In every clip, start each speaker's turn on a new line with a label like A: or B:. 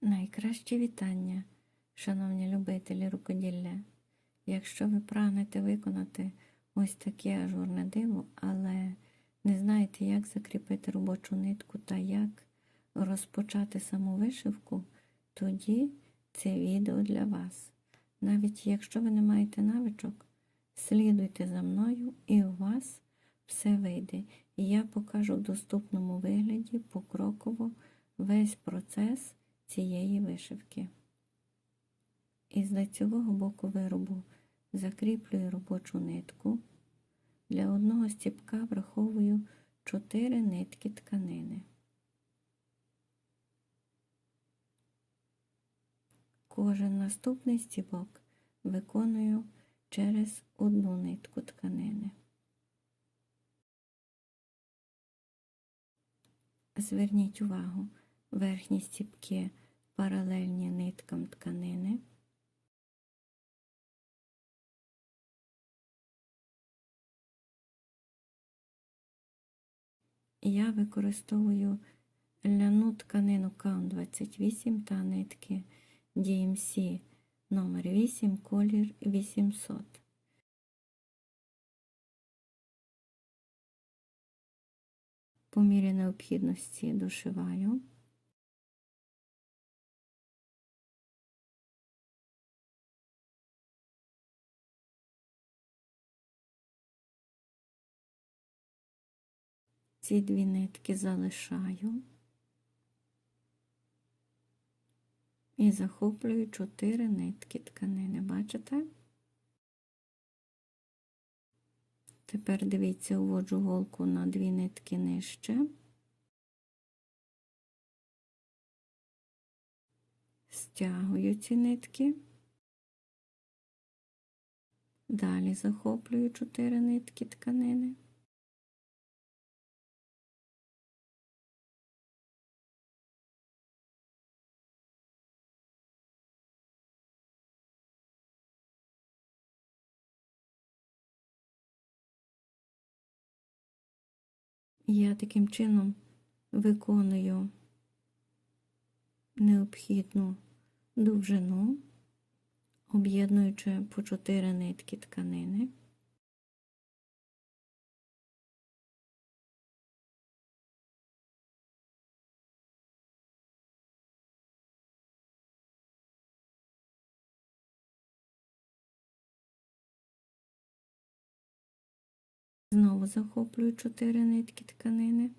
A: Найкраще вітання, шановні любителі рукоділля. Якщо ви прагнете виконати ось таке ажурне диво, але не знаєте, як закріпити робочу нитку та як розпочати саму вишивку, тоді це відео для вас. Навіть якщо ви не маєте навичок, слідуйте за мною і у вас все вийде. І я покажу в доступному вигляді покроково весь процес цієї вишивки. Із лицевого боку виробу закріплюю робочу нитку. Для одного стіпка враховую 4 нитки тканини. Кожен наступний стібок виконую через одну нитку тканини. Зверніть увагу, верхні стіпки паралельні ниткам тканини. Я використовую ляну тканину Каун 28 та нитки DMC номер 8 колір 800. По мірі необхідності дошиваю. Ці дві нитки залишаю і захоплюю чотири нитки тканини. Бачите? Тепер дивіться, уводжу голку на дві нитки нижче. Стягую ці нитки. Далі захоплюю чотири нитки тканини. Я таким чином виконую необхідну довжину, об'єднуючи по чотири нитки тканини. Знову захоплюю чотири нитки тканини.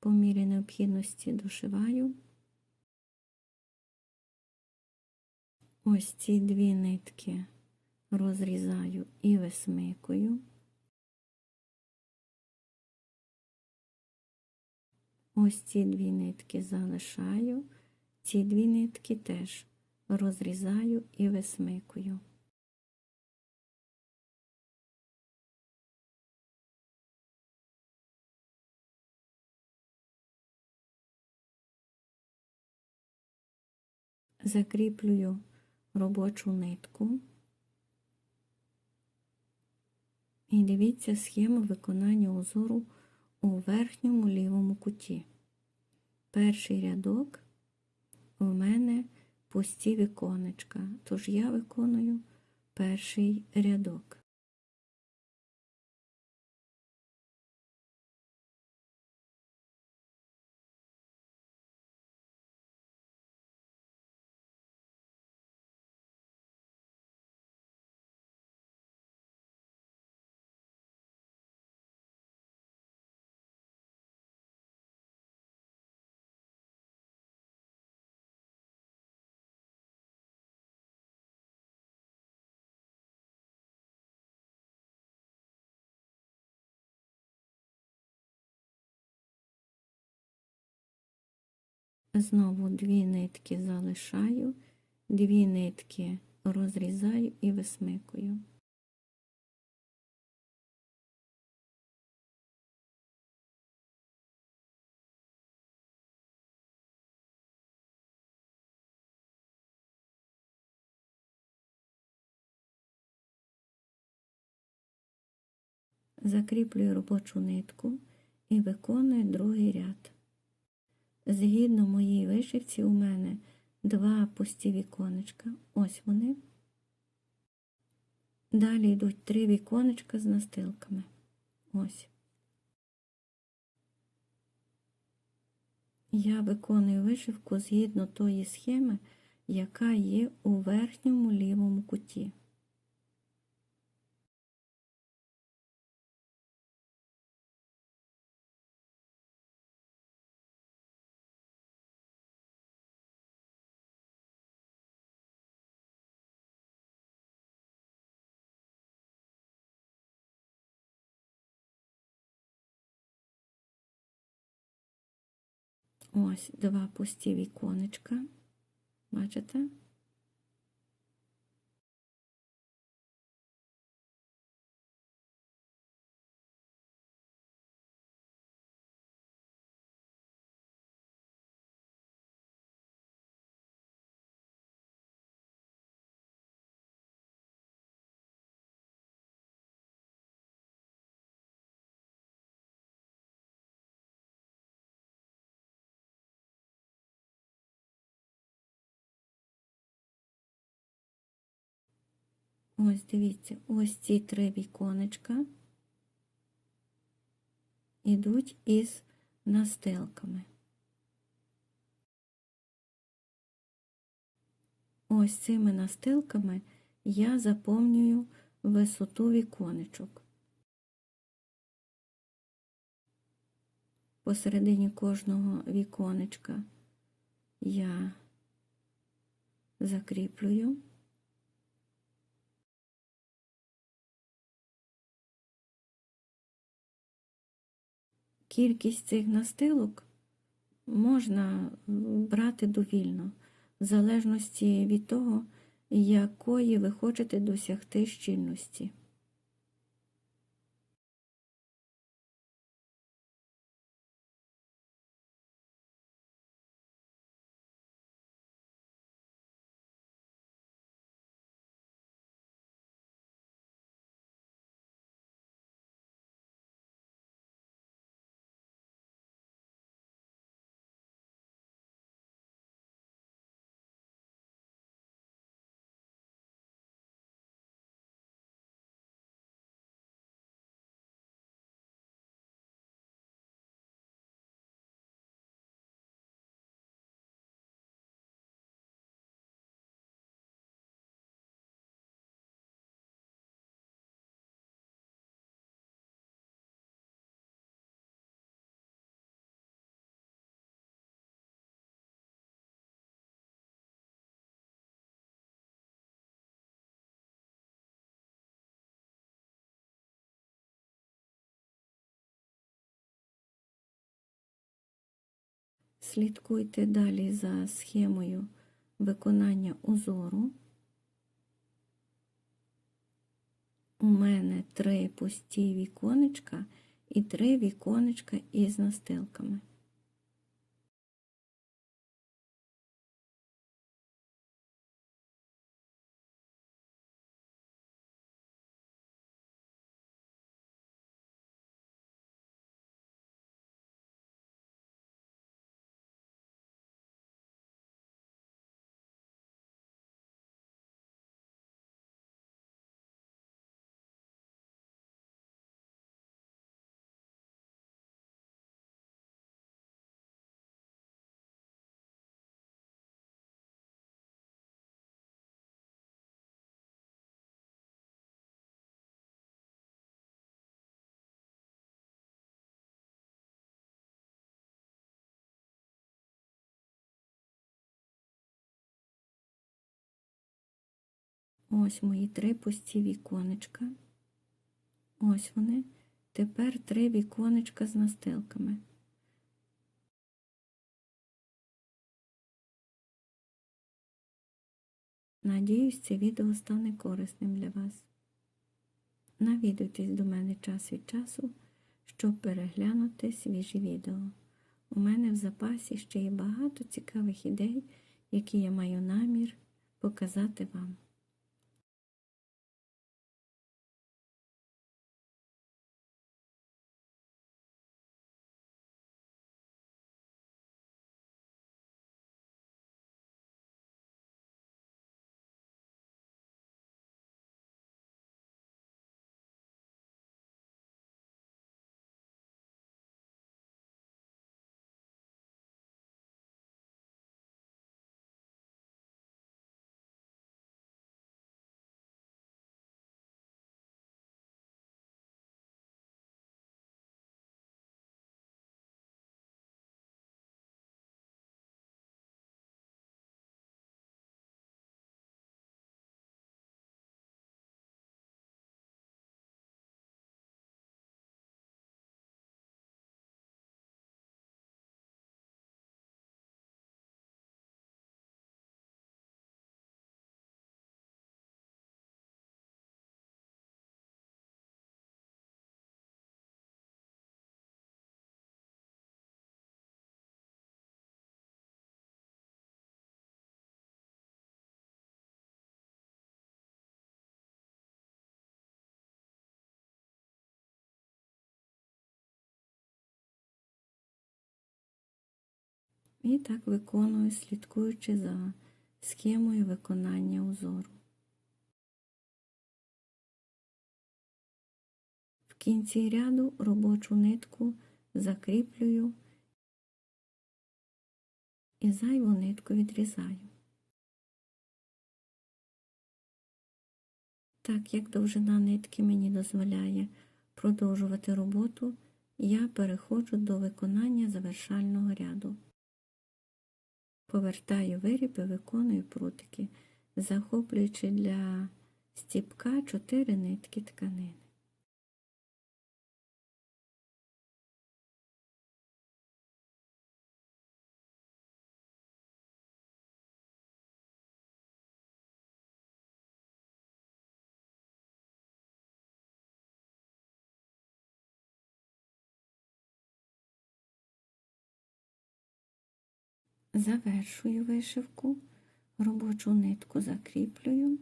A: По мірі необхідності дошиваю. Ось ці дві нитки розрізаю і висмикую. Ось ці дві нитки залишаю, ці дві нитки теж розрізаю і висмикую. Закріплюю робочу нитку. І дивіться схему виконання узору у верхньому лівому куті. Перший рядок у мене пусті віконечка, тож я виконую перший рядок. Знову дві нитки залишаю, дві нитки розрізаю і висмикую. Закріплюю робочу нитку і виконую другий ряд. Згідно моїй вишивці, у мене два пусті віконечка. Ось вони. Далі йдуть три віконечка з настилками. Ось. Я виконую вишивку згідно тої схеми, яка є у верхньому лівому куті. Ось два пусті віконечка. Бачите? Ось дивіться, ось ці три віконечка ідуть із настилками. Ось цими настилками я заповнюю висоту віконечок. Посередині кожного віконечка я закріплюю. Кількість цих настилок можна брати довільно, в залежності від того, якої ви хочете досягти щільності. Слідкуйте далі за схемою виконання узору. У мене три пусті віконечка і три віконечка із настилками. Ось мої три пусті віконечка. Ось вони. Тепер три віконечка з настилками. Надіюсь, це відео стане корисним для вас. Навідуйтесь до мене час від часу, щоб переглянути свіжі відео. У мене в запасі ще є багато цікавих ідей, які я маю намір показати вам. І так виконую, слідкуючи за схемою виконання узору. В кінці ряду робочу нитку закріплюю і зайву нитку відрізаю. Так як довжина нитки мені дозволяє продовжувати роботу, я переходжу до виконання завершального ряду. Повертаю виріб і виконую прутики, захоплюючи для стіпка 4 нитки тканини. Завершую вишивку, робочу нитку закріплюю,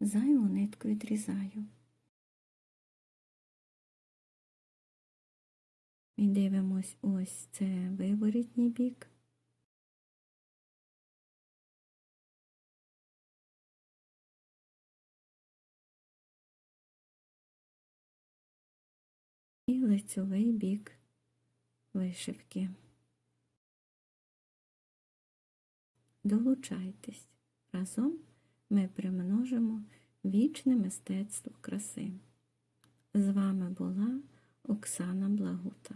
A: зайву нитку відрізаю. І дивимось ось це виворітній бік. І лицьовий бік вишивки. Долучайтесь. Разом ми примножимо вічне мистецтво краси. З вами була Оксана Благута.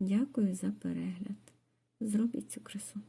A: Дякую за перегляд. Зробіть цю красу.